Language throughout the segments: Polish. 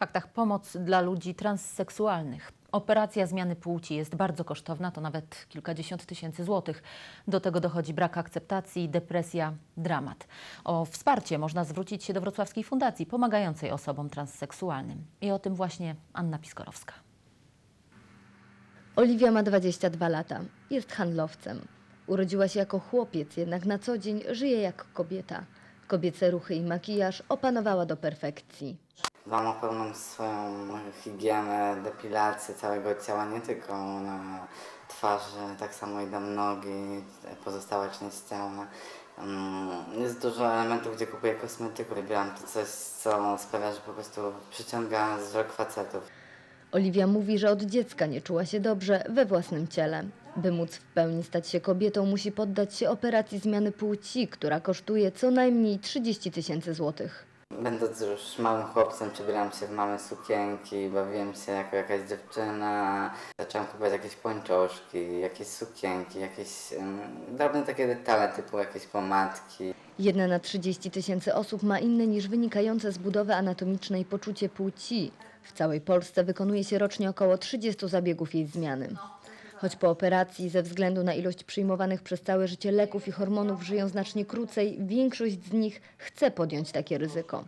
faktach pomoc dla ludzi transseksualnych. Operacja zmiany płci jest bardzo kosztowna, to nawet kilkadziesiąt tysięcy złotych. Do tego dochodzi brak akceptacji, depresja, dramat. O wsparcie można zwrócić się do Wrocławskiej Fundacji pomagającej osobom transseksualnym. I o tym właśnie Anna Piskorowska. Oliwia ma 22 lata. Jest handlowcem. Urodziła się jako chłopiec, jednak na co dzień żyje jak kobieta. Kobiece ruchy i makijaż opanowała do perfekcji. Dbam o pełną swoją higienę, depilację całego ciała, nie tylko na twarzy, tak samo i dam nogi, pozostała część ciała. Mm, Jest dużo elementów, gdzie kupuję kosmetyku, wybieram to coś, co sprawia, że po prostu przyciąga wzrok facetów. Oliwia mówi, że od dziecka nie czuła się dobrze we własnym ciele. By móc w pełni stać się kobietą, musi poddać się operacji zmiany płci, która kosztuje co najmniej 30 tysięcy złotych. Będąc już małym chłopcem, przebierałem się w małe sukienki, bawiłem się jako jakaś dziewczyna. Zacząłem kupować jakieś pończoszki, jakieś sukienki, jakieś um, drobne takie detale typu jakieś pomadki. Jedna na 30 tysięcy osób ma inne niż wynikające z budowy anatomicznej poczucie płci. W całej Polsce wykonuje się rocznie około 30 zabiegów jej zmiany. Choć po operacji ze względu na ilość przyjmowanych przez całe życie leków i hormonów żyją znacznie krócej, większość z nich chce podjąć takie ryzyko.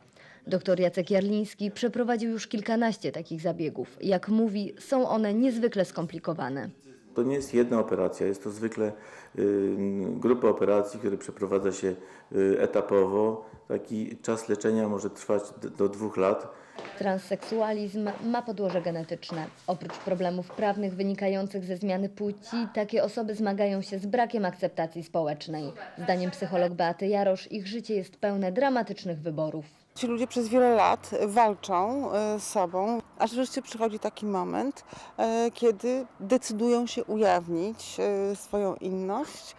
Dr Jacek Jarliński przeprowadził już kilkanaście takich zabiegów. Jak mówi, są one niezwykle skomplikowane. To nie jest jedna operacja, jest to zwykle y, grupa operacji, które przeprowadza się y, etapowo. Taki czas leczenia może trwać do dwóch lat. Transseksualizm ma podłoże genetyczne. Oprócz problemów prawnych wynikających ze zmiany płci, takie osoby zmagają się z brakiem akceptacji społecznej. Zdaniem psycholog Beaty Jarosz, ich życie jest pełne dramatycznych wyborów. Ci ludzie przez wiele lat walczą e, z sobą, aż wreszcie przychodzi taki moment, e, kiedy decydują się ujawnić e, swoją inność,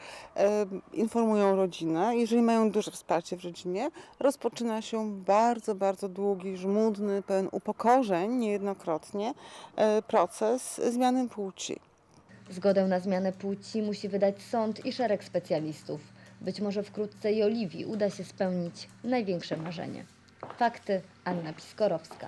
informują rodzinę. Jeżeli mają duże wsparcie w rodzinie, rozpoczyna się bardzo, bardzo długi, żmudny, pełen upokorzeń niejednokrotnie e, proces zmiany płci. Zgodę na zmianę płci musi wydać sąd i szereg specjalistów. Być może wkrótce i Oliwii uda się spełnić największe marzenie. Fakty Anna Piskorowska.